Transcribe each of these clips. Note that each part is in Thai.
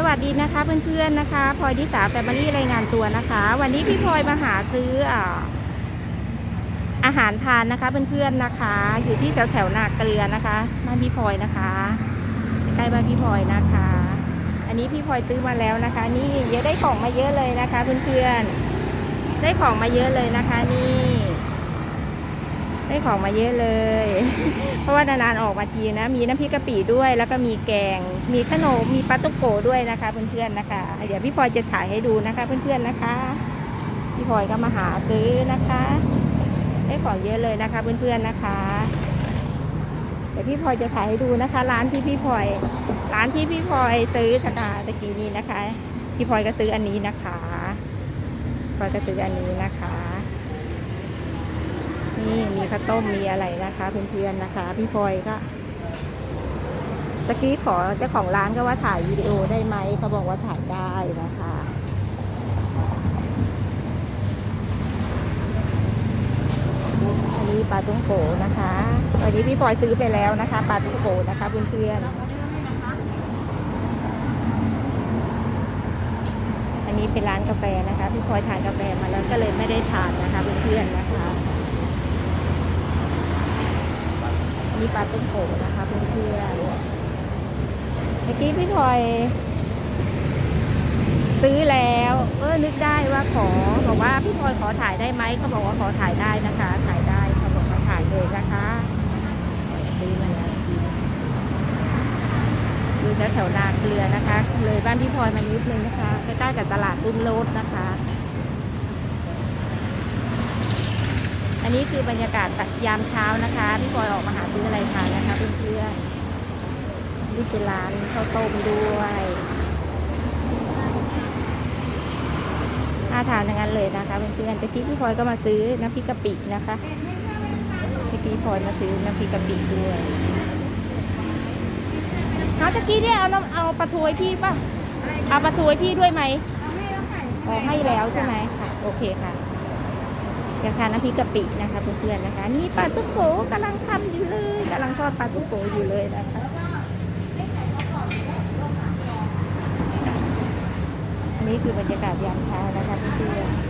สวัสดีนะคะเพื่อนๆนะคะพลอยดิสาแฟมิลี่รายงานตัวนะคะ วันนี้พี่พลอยมาหาซื้ออาอาหารทานนะคะเพื่อนๆนะคะ อยู่ที่แถวแถวๆนาเกลือนะคะบ้านพี่พลอยนะคะใกล้บ้านพี่พลอยนะคะ อันนี้พี่พลอยซื้อมาแล้วนะคะ นี่เยอะได้ของมาเยอะเลยนะคะ เพื่อนๆได้ของมาเยอะเลยนะคะ นี่ ได้ของมาเยอะเลย เพราะว่านานๆออกมาทีนะ มีน้ำพริกกะปิด้วย แล้วก็มีแกง มีขนม มีปลาตุ๊กโกด้วยนะคะเพื่อนๆนะคะ เดี๋ยวพี่พลอยจะถ่ายให้ดูนะคะเพื่อนๆนะคะ พี่พลอยก็มาหาซื้อนะคะ ได้ของเยอะเลยนะคะเพื่อนๆนะคะ เดี๋ยวพี่พลอยจะถ่ายให้ดูนะคะ ร้านที่พี่พลอย ร้านที่พี่พลอยซื้อสกาตะกี้นี้นะคะ พี่พลอยก็ซื้ออันนี้นะคะพลอยก็ซื้ออันนี้นะคะ นี่มีข้าวต้มมีอะไรนะคะเพื่อนๆนะคะ พี่พลอยก็ตะกี้ขอเจ้าของร้านก็ว่าถ่ายวิดีโอได้ไหมเขาบอกว่าถ่ายได้นะคะอันนี้ปลาตุ้งโกนะคะวันนี้พี่พลอยซื้อไปแล้วนะคะปลาตุ้งโกนะคะเพื่อนๆอันนี้เป็นร้านกาแฟนะคะ พี่พลอยทานกาแฟมาแล้วก็เลยไม่ได้ทานนะคะเพื่อนๆนะคะ มีปลาต้มโขนะคะเพื่อนๆเมื่อกี้พี่พลอย ซื้อแล้วเออนึกได้ว่าขอบอกว่าพี่พลอยขอถ่ายได้ไหมเขาบอกว่าขอถ่ายได้นะคะ ถ่ายได้เขาบอกมาถ่ายเลยนะคะซื้อมาแล้วอยู่แถวนาเกลือนะคะ เลยบ้านพี่พลอยมานิดนึงนะคะใกล้ๆกับตลาดรุ่มโลดนะคะ อันนี้คือบรรยากาศยามเช้านะคะ พี่พลอยออกมาหาซื้ออะไรทานนะคะเพื่อนๆนี่เป็นร้านข้าวต้มด้วยน่าทานทั้งนั้นเลยนะคะเพื่อนๆตะกี้พี่พลอยก็มาซื้อน้ำพริกกะปินะคะตะกี้พลอยมาซื้อน้ำพริกกะปิด้วยเอาตะกี้เนี่ยเอาน้ำเอาปลาทูให้พี่ป่ะ เอาปลาทูให้พี่ด้วยไหมอ๋อให้แล้วใช่ไหมค่ะ โอเคค่ะ ยังทานน้ำพริกกะปินะคะเพื่อนๆนะคะ นี่ปลาตุ๊กโกกำลังทำอยู่เลยกำลังทอดปลาตุ๊กโกอยู่เลยนะคะอันนี้คือบรรยากาศยามเช้านะคะเพื่อนๆ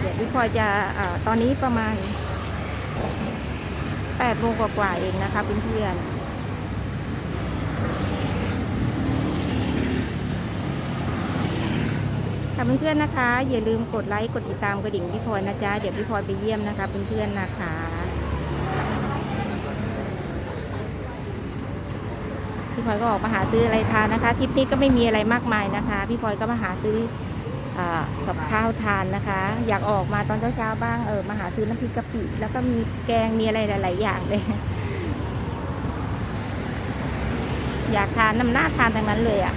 เดี๋ยวพี่พอยจะอตอนนี้ประมาณ8โมงกว่าๆเองนะคะเพื่อนๆ ค่ะเพื่อนๆนะคะ อย่าลืมกดไลค์กดติดตามกระดิ่งพี่พลอยนะจ๊ะเดี๋ยวพี่พลอยไปเยี่ยมนะคะเพื่อนๆนะคะพี่พลอยก็ออกมาหาซื้ออะไรทานนะคะทริปนี้ก็ไม่มีอะไรมากมายนะคะ พี่พลอยก็มาหาซื้ออกับข้าวทานนะคะ อยากออกมาตอนเช้าๆบ้างเออมาหาซื้อน้ำพริกกะปิ แล้วก็มีแกงมีอะไรหลาย ๆ อย่างเลย อยากทานน้ำหน้าทานทั้งนั้นเลยอะ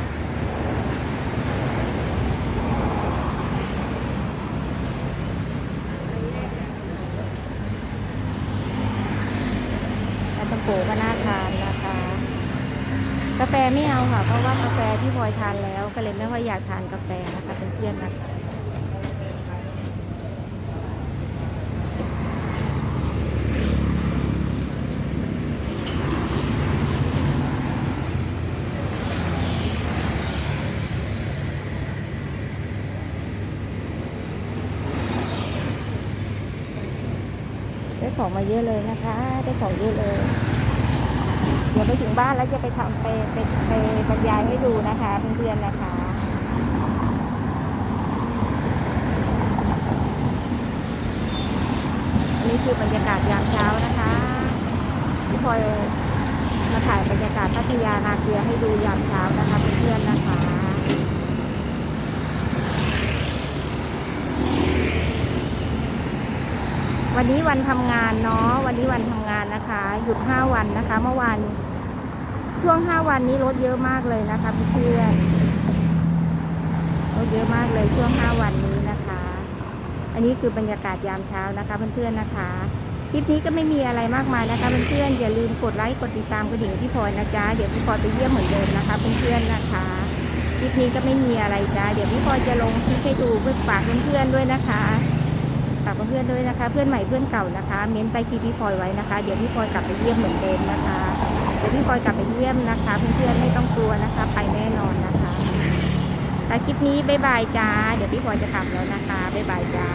ลาตะโกก็น่าทานนะคะ กาแฟไม่เอาค่ะ เพราะว่ากาแฟที่พลอยทานแล้ว ก็เลยไม่ค่อยอยากทานกาแฟนะคะเป็นเพื่อนๆนะคะได้ของมาเยอะเลยนะคะ ได้ของเยอะเลย เดี๋ยวไปถึงบ้านแล้วจะไปทำไปไปไปบรรยายให้ดูนะคะเพื่อนๆนะคะอันนี้คือบรรยากาศยามเช้านะคะพี่พลอยมาถ่ายบรรยากาศพัทยานาเกลือให้ดูยามเช้านะคะเพื่อนๆนะคะ วันนี้วันทำงานเนาะวันนี้วันทำงานนะคะ หยุดห้าวันนะคะ เมื่อวานช่วงห้าวันนี้รถเยอะมากเลยนะคะเพื่อนรถเยอะมากเลยช่วงห้าวันนี้นะคะ อันนี้คือบรรยากาศยามเช้านะคะเพื่อนๆนะคะคลิปนี้ก็ไม่มีอะไรมากมายนะคะเพื่อนๆอย่าลืมกดไลค์กดติดตามกระดิ่งพี่พลอยนะจ๊ะเดี๋ยวพี่พลอยไปเยี่ยมเหมือนเดิมนะคะเพื่อนๆนะคะคลิปนี้ก็ไม่มีอะไรจ้าเดี๋ยวพี่พลอยจะลงคลิปให้ดูเพื่อฝากเพื่อนๆด้วยนะคะ ฝากเพื่อนๆด้วยนะคะ เพื่อนใหม่เพื่อนเก่านะคะ เม้นใต้คลิปพี่พลอยไว้นะคะ เดี๋ยวพี่พลอยกลับไปเยี่ยมเหมือนเดิมนะคะ เดี๋ยวพี่พลอยกลับไปเยี่ยมนะคะ เพื่อนๆไม่ต้องกลัวนะคะ ไปแน่นอนนะคะแต่คลิปนี้บ๊ายบายจ้า เดี๋ยวพี่พลอยจะกลับแล้วนะคะบ๊ายบายจ้า